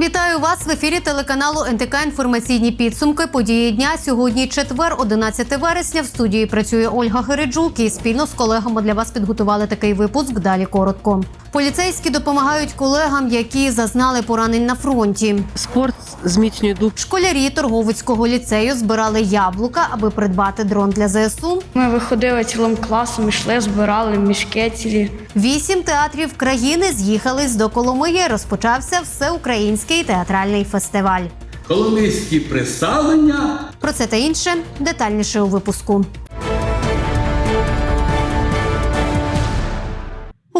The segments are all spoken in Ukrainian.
Вітаю вас в ефірі телеканалу НТК Інформаційні підсумки. Події дня сьогодні четвер, 11 вересня. В студії працює Ольга Гереджук і спільно з колегами для вас підготували такий випуск. Далі коротко. Поліцейські допомагають колегам, які зазнали поранень на фронті. Спорт зміцнює дух. Школярі Торговицького ліцею збирали яблука, аби придбати дрон для ЗСУ. Ми виходили цілим класом, йшли, збирали мішки цілі. Вісім театрів країни з'їхались до Коломиї. Розпочався всеукраїнський театральний фестиваль. Коломийські представлення Про це та інше детальніше у випуску.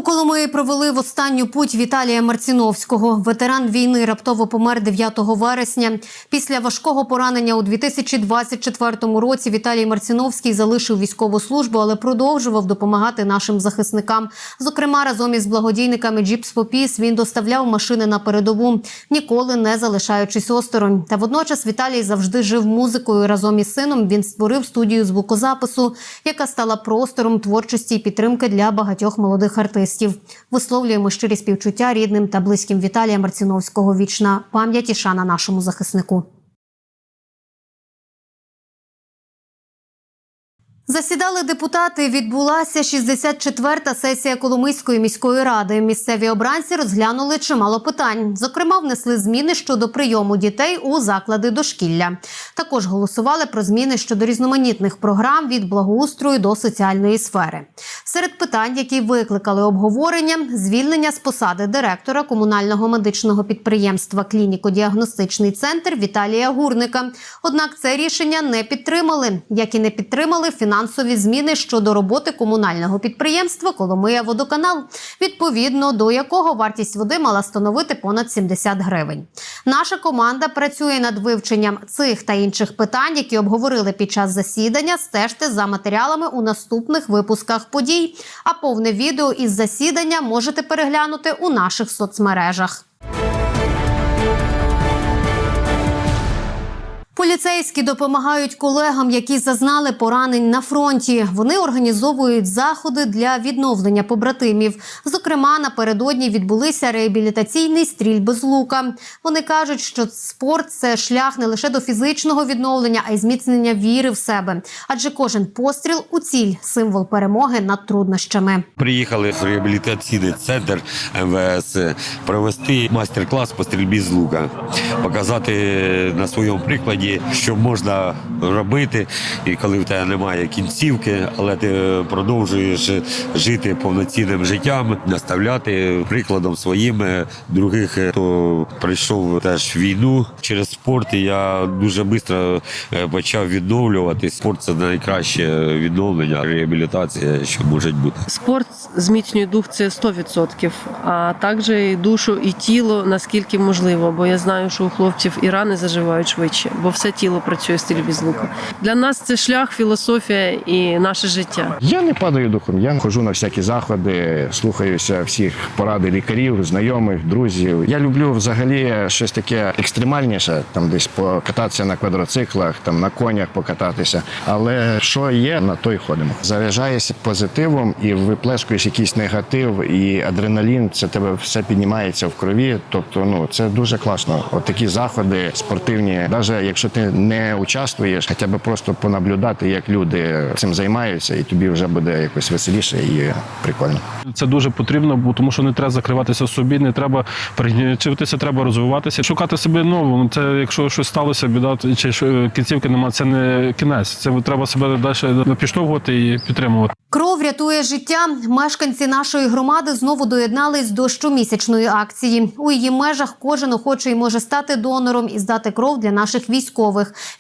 У Коломиї провели в останню путь Віталія Марціновського. Ветеран війни раптово помер 9 вересня. Після важкого поранення у 2024 році Віталій Марціновський залишив військову службу, але продовжував допомагати нашим захисникам. Зокрема, разом із благодійниками Джіпс Попіс він доставляв машини на передову, ніколи не залишаючись осторонь. Та водночас Віталій завжди жив музикою. Разом із сином він створив студію звукозапису, яка стала простором творчості і підтримки для багатьох молодих артистів. Висловлюємо щирі співчуття рідним та близьким Віталія Марціновського. Вічна пам'ять і шана нашому захиснику. Засідали депутати. Відбулася 64-та сесія Коломийської міської ради. Місцеві обранці розглянули чимало питань. Зокрема, внесли зміни щодо прийому дітей у заклади дошкілля. Також голосували про зміни щодо різноманітних програм від благоустрою до соціальної сфери. Серед питань, які викликали обговорення, звільнення з посади директора комунального медичного підприємства Клініко-діагностичний центр Віталія Гурника. Однак це рішення не підтримали, як і не підтримали фінансові зміни щодо роботи комунального підприємства Коломия Водоканал, відповідно до якого вартість води мала становити понад 70 гривень. Наша команда працює над вивченням цих та інших питань, які обговорили під час засідання. Стежте за матеріалами у наступних випусках подій. А повне відео із засідання можете переглянути у наших соцмережах. Поліцейські допомагають колегам, які зазнали поранень на фронті. Вони організовують заходи для відновлення побратимів. Зокрема, напередодні відбулися реабілітаційний стрільби з лука. Вони кажуть, що спорт це шлях не лише до фізичного відновлення, а й зміцнення віри в себе. Адже кожен постріл у ціль символ перемоги над труднощами. Приїхали в реабілітаційний центр МВС провести майстер-клас по стрільбі з лука, показати на своєму прикладі, що можна робити, і коли в тебе немає кінцівки, але ти продовжуєш жити повноцінним життям, наставляти прикладом своїм е, других, е, хто пройшов теж війну через спорт. Я дуже швидко почав відновлюватись. Спорт це найкраще відновлення, реабілітація, що може бути. Спорт зміцнює дух це 100%, а також і душу і тіло наскільки можливо. Бо я знаю, що у хлопців і рани заживають швидше, бо все тіло працює в стрільбі з лука. Для нас це шлях, філософія і наше життя. Я не падаю духом. Я ходжу на всякі заходи, слухаюся всіх поради лікарів, знайомих, друзів. Я люблю взагалі щось таке екстремальніше, там десь покататися на квадроциклах, там на конях покататися. Але що є, на то й ходимо. Заряджаєшся позитивом і виплескуєш якийсь негатив, і адреналін це тебе все піднімається в крові. Тобто, ну це дуже класно. От такі заходи спортивні, навіть якщо ти не участвуєш, хоча б просто понаблюдати, як люди цим займаються, і тобі вже буде якось веселіше і прикольно. Це дуже потрібно, бо тому що не треба закриватися в собі, не треба пригнічуватися, треба розвиватися, шукати себе нового. Це якщо щось сталося, біда чи що кінцівки немає, це не кінець. Це треба себе далі підштовхувати і підтримувати. Кров рятує життя. Мешканці нашої громади знову доєднались до щомісячної акції. У її межах кожен охочий може стати донором і здати кров для наших військових.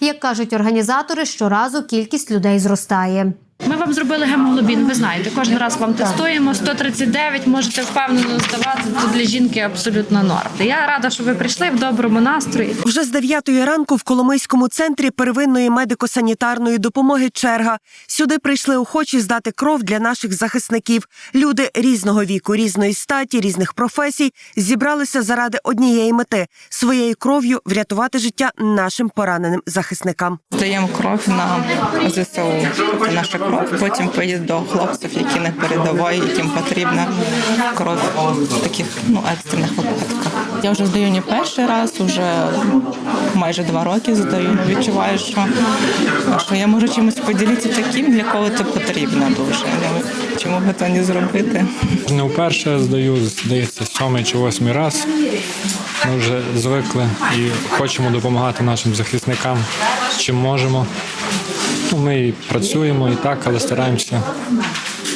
Як кажуть організатори, щоразу кількість людей зростає. Ми вам зробили гемоглобін, ви знаєте, кожен раз вам тестуємо 139, можете впевнено здавати. Це для жінки абсолютно норм. Я рада, що ви прийшли в доброму настрої. Вже з 9 ранку в Коломийському центрі первинної медико-санітарної допомоги черга. Сюди прийшли охочі здати кров для наших захисників. Люди різного віку, різної статі, різних професій зібралися заради однієї мети своєю кров'ю врятувати життя нашим пораненим захисникам. Здаємо кров на ЗСУ. Наша кров. Потім поїде до хлопців, які не передової, яким потрібна кров в таких ну екстрених випадках. Я вже здаю не перший раз, вже майже два роки здаю. Відчуваю, що, що я можу чимось поділитися таким, для кого це потрібно дуже. Ну, Чому би то не зробити? Не вперше здаю, здається, сьомий чи восьмий раз. Ми вже звикли і хочемо допомагати нашим захисникам, чим можемо. Ну, Ми працюємо і так, але стараємося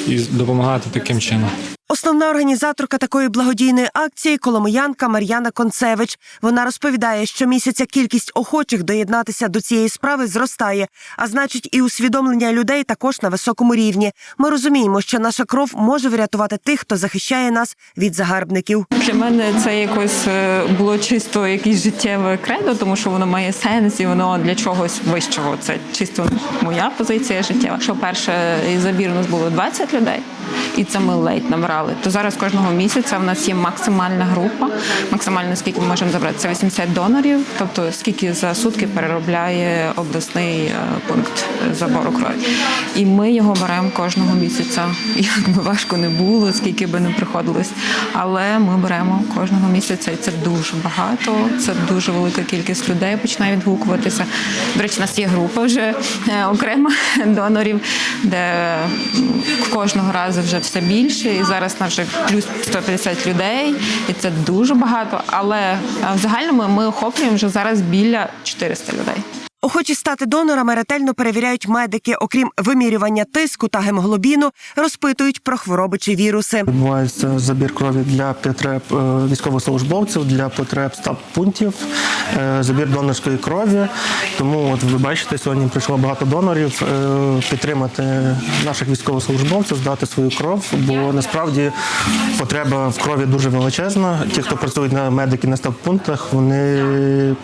і допомагати таким чином. Основна організаторка такої благодійної акції коломиянка Мар'яна Концевич. Вона розповідає, що місяця кількість охочих доєднатися до цієї справи зростає, а значить, і усвідомлення людей також на високому рівні. Ми розуміємо, що наша кров може врятувати тих, хто захищає нас від загарбників. Для мене це якось е, було чисто якесь життєве кредо, тому що воно має сенс і воно для чогось вищого. Це чисто моя позиція життєва. Що перше забір у нас було 20 людей, і це ми ледь набрали. То зараз кожного місяця в нас є максимальна група. Максимально скільки ми можемо забрати, це 80 донорів. Тобто скільки за сутки переробляє обласний е, пункт забору крові. І ми його беремо кожного місяця. Як би важко не було, скільки би не приходилось. Але ми беремо кожного місяця, і це дуже багато. Це дуже велика кількість людей починає відгукуватися. До речі, у нас є група вже е, окрема донорів, де кожного разу вже все більше. І зараз нас вже плюс 150 людей, і це дуже багато. Але е, в загальному ми охоплюємо вже зараз біля 400 людей. Охочі стати донорами ретельно перевіряють медики. Окрім вимірювання тиску та гемоглобіну, розпитують про хвороби чи віруси. Відбувається забір крові для потреб е, військовослужбовців, для потреб стаб пунктів, е, забір донорської крові. Тому от ви бачите, сьогодні прийшло багато донорів е, підтримати наших військовослужбовців, здати свою кров, бо насправді потреба в крові дуже величезна. Ті, хто працюють на медики на стаб пунктах, вони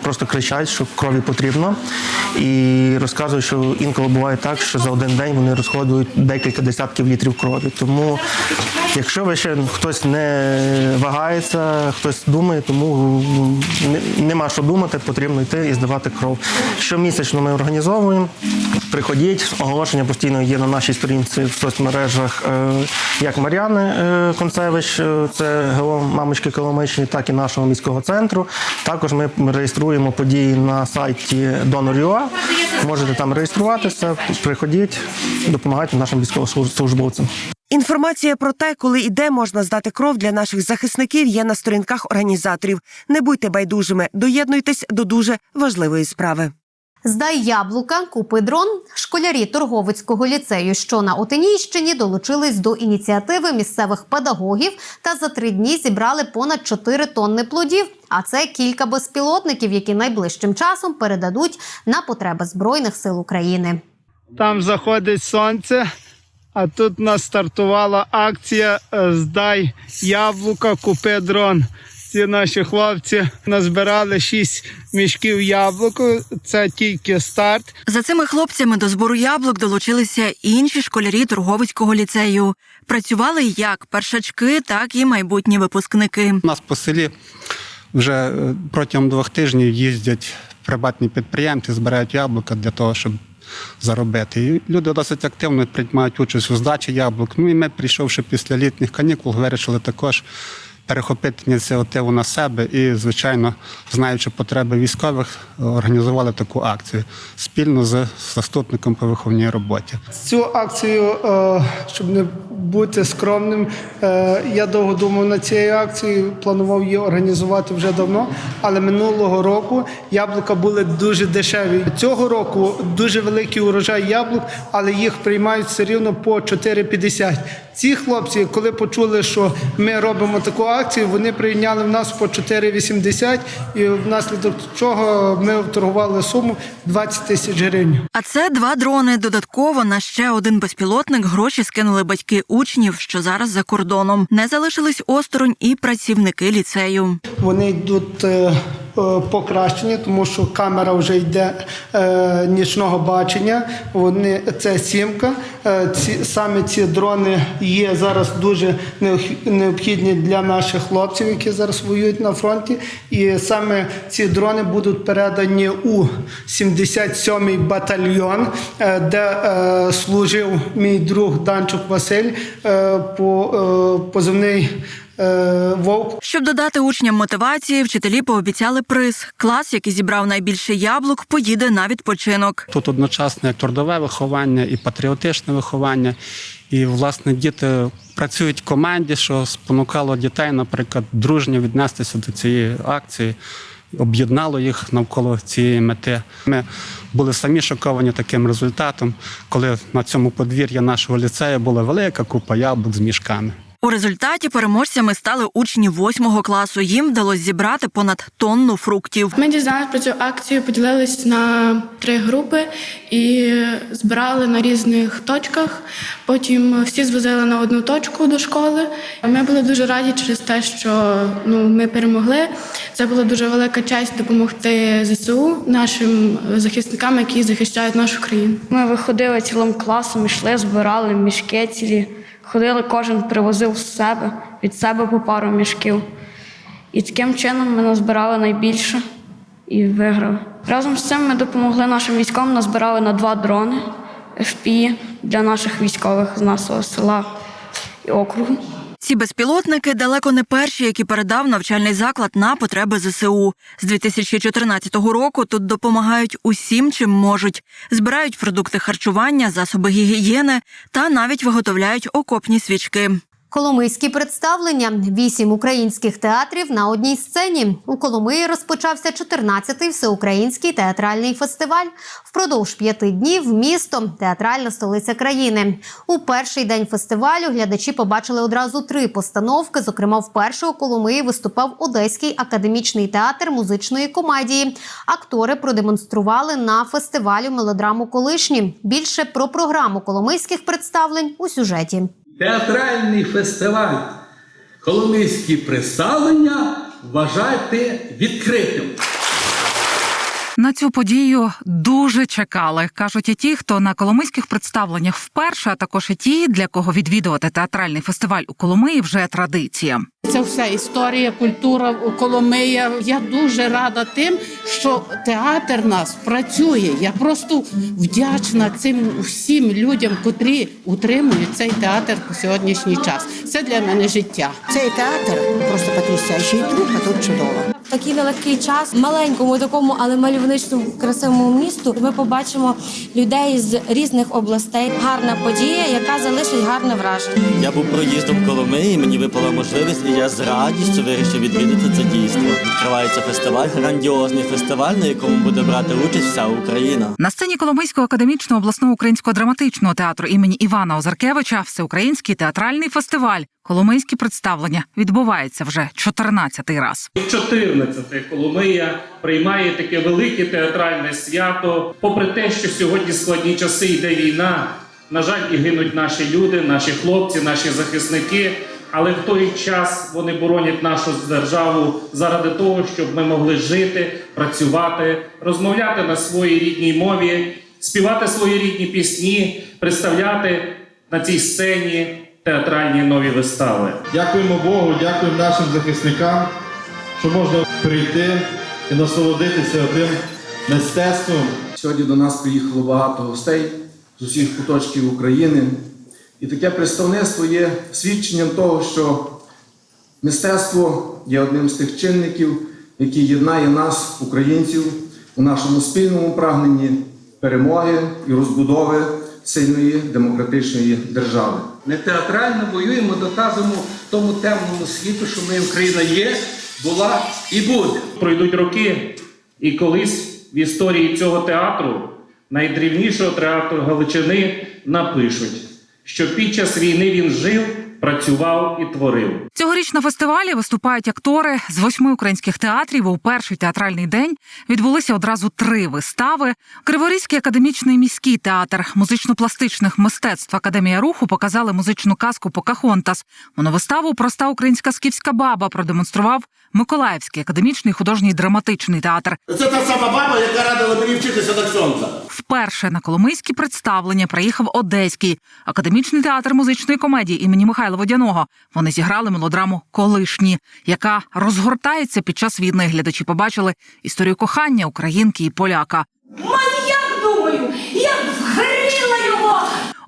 просто кричать, що крові потрібно. І розказують, що інколи буває так, що за один день вони розходують декілька десятків літрів крові. Тому, якщо ви ще хтось не вагається, хтось думає, тому нема що думати, потрібно йти і здавати кров. Щомісячно ми організовуємо. Приходіть, оголошення постійно є на нашій сторінці в соцмережах, е, як Мар'яни е, Концевич, е, це ГО мамочки Коломичні, так і нашого міського центру. Також ми реєструємо події на сайті Donor.ua. Можете там реєструватися, приходіть, допомагайте нашим військовослужбовцям. Інформація про те, коли і де можна здати кров для наших захисників, є на сторінках організаторів. Не будьте байдужими, доєднуйтесь до дуже важливої справи. Здай яблука, купи дрон. Школярі Торговицького ліцею, що на Отинійщині, долучились до ініціативи місцевих педагогів та за три дні зібрали понад 4 тонни плодів. А це кілька безпілотників, які найближчим часом передадуть на потреби збройних сил України. Там заходить сонце, а тут нас стартувала акція Здай яблука, купи дрон. Ці наші хлопці назбирали 6 мішків яблук. Це тільки старт. За цими хлопцями до збору яблук долучилися інші школярі Торговицького ліцею. Працювали як першачки, так і майбутні випускники. У нас по селі вже е, протягом двох тижнів їздять приватні підприємці, збирають яблука для того, щоб заробити. І люди досить активно приймають участь у здачі яблук. Ну і ми, прийшовши після літніх канікул, вирішили також перехопити ініціативу на себе і, звичайно, знаючи потреби військових, організували таку акцію спільно з заступником по виховній роботі. Цю акцію, е, щоб не бути скромним, е, я довго думав над цією акцією, планував її організувати вже давно, але минулого року яблука були дуже дешеві. Цього року дуже великий урожай яблук, але їх приймають все рівно по 4,50. Ці хлопці, коли почули, що ми робимо таку акцію, вони прийняли в нас по 4,80 і внаслідок чого ми торгували суму 20 тисяч гривень. А це два дрони. Додатково на ще один безпілотник гроші скинули батьки учнів, що зараз за кордоном. Не залишились осторонь і працівники ліцею. Вони йдуть е, покращені, тому що камера вже йде е, нічного бачення. Вони це сімка. Е, ці саме ці дрони є зараз дуже необх- необхідні для наших хлопців, які зараз воюють на фронті. І саме ці дрони будуть передані у 77-й батальйон, е, де е, служив мій друг Данчук Василь е, по е, позивний. Е, вовк. Щоб додати учням мотивації, вчителі пообіцяли приз. Клас, який зібрав найбільше яблук, поїде на відпочинок. Тут одночасно як трудове виховання і патріотичне виховання. І, власне, діти працюють в команді, що спонукало дітей, наприклад, дружньо віднестися до цієї акції, об'єднало їх навколо цієї мети. Ми були самі шоковані таким результатом, коли на цьому подвір'ї нашого ліцею була велика купа яблук з мішками. У результаті переможцями стали учні восьмого класу. Їм вдалося зібрати понад тонну фруктів. Ми дізналися про цю акцію, поділились на три групи і збирали на різних точках. Потім всі звозили на одну точку до школи. Ми були дуже раді через те, що ну, ми перемогли. Це була дуже велика честь допомогти ЗСУ, нашим захисникам, які захищають нашу країну. Ми виходили цілим класом, йшли, збирали мішки цілі. Ходили, кожен привозив з себе від себе по пару мішків. І таким чином ми назбирали найбільше і виграли. Разом з цим ми допомогли нашим військовим, назбирали на два дрони FPI для наших військових з нашого села і округу. Ці безпілотники далеко не перші, які передав навчальний заклад на потреби ЗСУ. З 2014 року тут допомагають усім, чим можуть. Збирають продукти харчування, засоби гігієни та навіть виготовляють окопні свічки. Коломийські представлення вісім українських театрів на одній сцені. У Коломиї розпочався 14-й всеукраїнський театральний фестиваль. Впродовж п'яти днів місто театральна столиця країни. У перший день фестивалю глядачі побачили одразу три постановки. Зокрема, вперше у Коломиї виступав Одеський академічний театр музичної комедії. Актори продемонстрували на фестивалю мелодраму Колишні. Більше про програму коломийських представлень у сюжеті. Театральний фестиваль Коломийські представлення вважайте відкритим. На цю подію дуже чекали, кажуть і ті, хто на коломийських представленнях вперше, а також і ті, для кого відвідувати театральний фестиваль у Коломиї вже традиція. Це вся історія, культура Коломия. Я дуже рада тим, що театр нас працює. Я просто вдячна цим всім людям, котрі утримують цей театр по сьогоднішній час. Це для мене життя. Цей театр просто потрясаючий і трупа тут чудова. Такий нелегкий час, маленькому такому, але мальовничному красивому місту. Ми побачимо людей з різних областей. Гарна подія, яка залишить гарне враження. Я був проїздом в Коломиї, мені випала можливість, я з радістю вирішив відвідати це дійство. Відкривається фестиваль, грандіозний фестиваль, на якому буде брати участь вся Україна. На сцені Коломийського академічного обласного українського драматичного театру імені Івана Озаркевича всеукраїнський театральний фестиваль. Коломийські представлення відбувається вже 14-й раз. 14-те Коломия приймає таке велике театральне свято. Попри те, що сьогодні складні часи йде війна, на жаль, і гинуть наші люди, наші хлопці, наші захисники. Але в той час вони боронять нашу державу заради того, щоб ми могли жити, працювати, розмовляти на своїй рідній мові, співати свої рідні пісні, представляти на цій сцені театральні нові вистави. Дякуємо Богу, дякуємо нашим захисникам, що можна прийти і насолодитися тим мистецтвом. Сьогодні до нас приїхало багато гостей з усіх куточків України. І таке представництво є свідченням того, що мистецтво є одним з тих чинників, який єднає нас, українців, у нашому спільному прагненні перемоги і розбудови сильної демократичної держави. Не театрально воюємо, доказуємо тому темному світу, що ми Україна є, була і буде. Пройдуть роки, і колись в історії цього театру, найдрівнішого театру Галичини, напишуть, що під час війни він жив, працював і творив. Цьогоріч на фестивалі виступають актори з восьми українських театрів. У перший театральний день відбулися одразу три вистави. Криворізький академічний міський театр музично-пластичних мистецтв Академія руху показали музичну казку Покахонтас. Моновиставу Проста українська скіфська баба продемонстрував Миколаївський академічний художній драматичний театр. Це та сама баба, яка радила мені вчитися на ксьонза. Вперше на коломийські представлення приїхав Одеський академічний театр музичної комедії імені Михайла Водяного. Вони зіграли мелодраму Колишні, яка розгортається під час війни. Глядачі побачили історію кохання українки і поляка. Маньяк, думаю, я б вгрила його.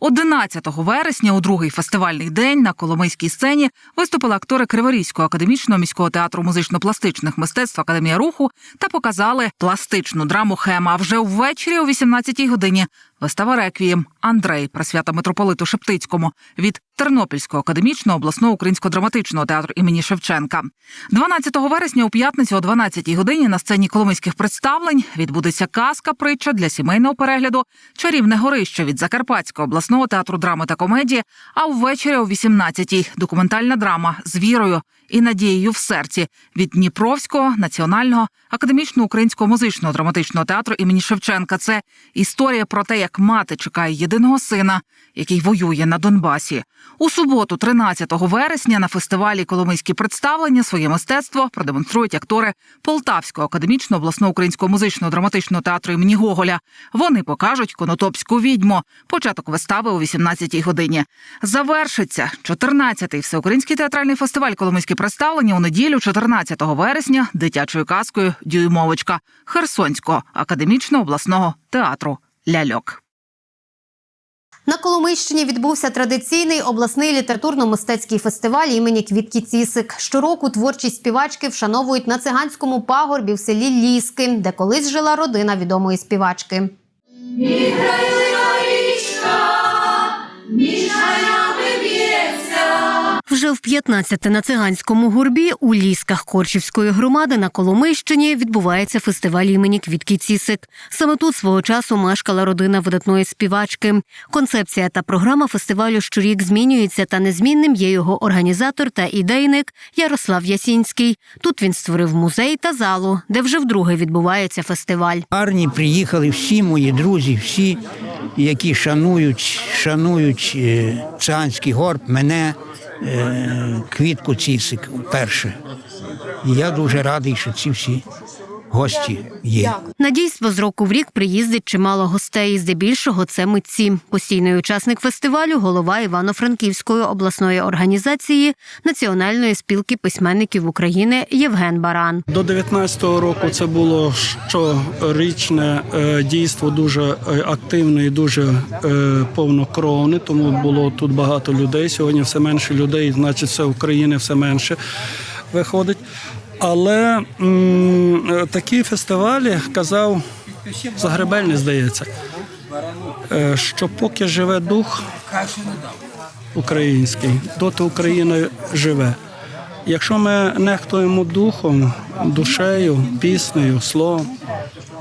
11 вересня, у другий фестивальний день, на Коломийській сцені виступили актори Криворізького академічного міського театру музично-пластичних мистецтв Академія руху та показали пластичну драму Хема. А вже ввечері о 18-й годині вистава Реквієм Андрей присвята митрополиту Шептицькому від Тернопільського академічного обласного українського драматичного театру імені Шевченка. 12 вересня у п'ятницю о 12-й годині на сцені коломийських представлень відбудеться казка притча для сімейного перегляду Чарівне горище від Закарпатського обласного театру драми та комедії. А ввечері о 18-й документальна драма з вірою і надією в серці від Дніпровського національного академічного українського музичного драматичного театру імені Шевченка. Це історія про те, як мати чекає єдиного сина, який воює на Донбасі. У суботу, 13 вересня, на фестивалі Коломийські представлення своє мистецтво продемонструють актори Полтавського академічного обласного українського музичного драматичного театру імені Гоголя. Вони покажуть конотопську відьму. Початок вистави о 18-й годині. Завершиться 14-й всеукраїнський театральний фестиваль Коломийські представлення у неділю, 14 вересня, дитячою казкою Дюймовочка Херсонського академічного обласного театру Ляльок. На Коломийщині відбувся традиційний обласний літературно-мистецький фестиваль імені Квітки Цісик. Щороку творчість співачки вшановують на циганському пагорбі в селі Ліски, де колись жила родина відомої співачки. Вже в 15 на циганському гурбі у лісках Корчівської громади на Коломийщині відбувається фестиваль імені Квітки Цісик. Саме тут свого часу мешкала родина видатної співачки. Концепція та програма фестивалю щорік змінюється, та незмінним є його організатор та ідейник Ярослав Ясінський. Тут він створив музей та залу, де вже вдруге відбувається фестиваль. Арні приїхали всі мої друзі, всі, які шанують, шанують е, циганський горб, мене, квітку цісик вперше. І я дуже радий, що ці всі гості є. На дійство з року в рік приїздить чимало гостей. Здебільшого це митці. Постійний учасник фестивалю, голова Івано-Франківської обласної організації Національної спілки письменників України Євген Баран. До 19-го року це було щорічне е, дійство дуже е, активне і дуже е, повнокровне, тому було тут багато людей. Сьогодні все менше людей, значить, все України все менше виходить. Але е, такі фестивалі казав Загребельний, здається, е, що поки живе дух український, доти Україна живе. Якщо ми нехтуємо духом, душею, піснею, словом,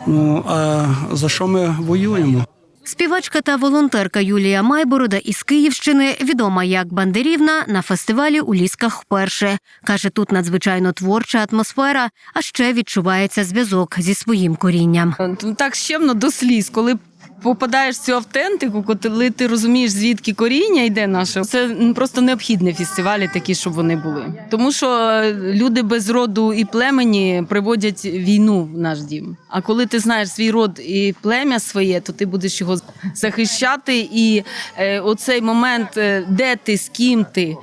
ну а за що ми воюємо? Співачка та волонтерка Юлія Майборода із Київщини, відома як Бандерівна, на фестивалі у лісках вперше. Каже, тут надзвичайно творча атмосфера, а ще відчувається зв'язок зі своїм корінням. так щемно до сліз, коли. Попадаєш в цю автентику, коли ти розумієш, звідки коріння йде наше, це просто необхідні фестивалі, такі, щоб вони були. Тому що е, люди без роду і племені приводять війну в наш дім. А коли ти знаєш свій род і плем'я своє, то ти будеш його захищати. І е, оцей момент, е, де ти, з ким ти.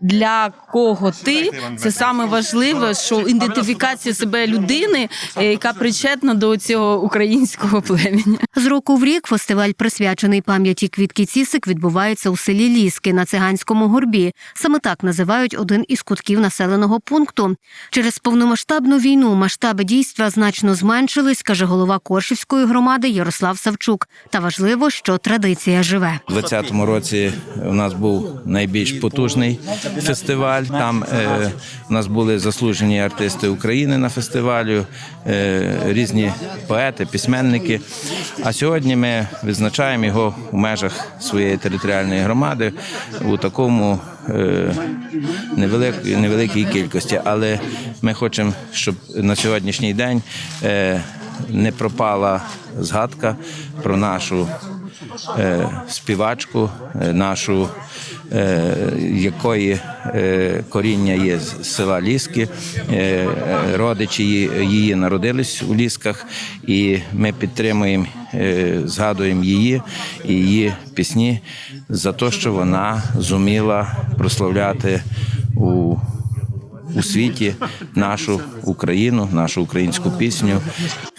Для кого ти це саме важливе, що ідентифікація себе людини, е, яка причетна до цього українського племені. З року в рік фестиваль, присвячений пам'яті квітки Цісик, відбувається у селі Ліски на циганському горбі. Саме так називають один із кутків населеного пункту. Через повномасштабну війну масштаби дійства значно зменшились, каже голова Коршівської громади Ярослав Савчук. Та важливо, що традиція живе. У 2020 році у нас був найбільш потужний фестиваль. Там е, у нас були заслужені артисти України на фестивалю, е, різні поети, письменники. А сьогодні ми відзначаємо його у межах своєї територіальної громади у такому е, невелик- невеликій кількості. Але ми хочемо, щоб на сьогоднішній день е, не пропала згадка про нашу співачку, е, нашу, е, якої е, коріння є з села Ліски. Е, е, родичі її, народились у Лісках, і ми підтримуємо, е, згадуємо її і її пісні за те, що вона зуміла прославляти у у світі нашу Україну, нашу українську пісню.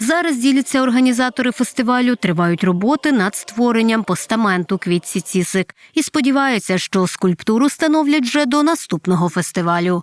Зараз діляться організатори фестивалю, тривають роботи над створенням постаменту квітці Цісик і сподіваються, що скульптуру становлять вже до наступного фестивалю.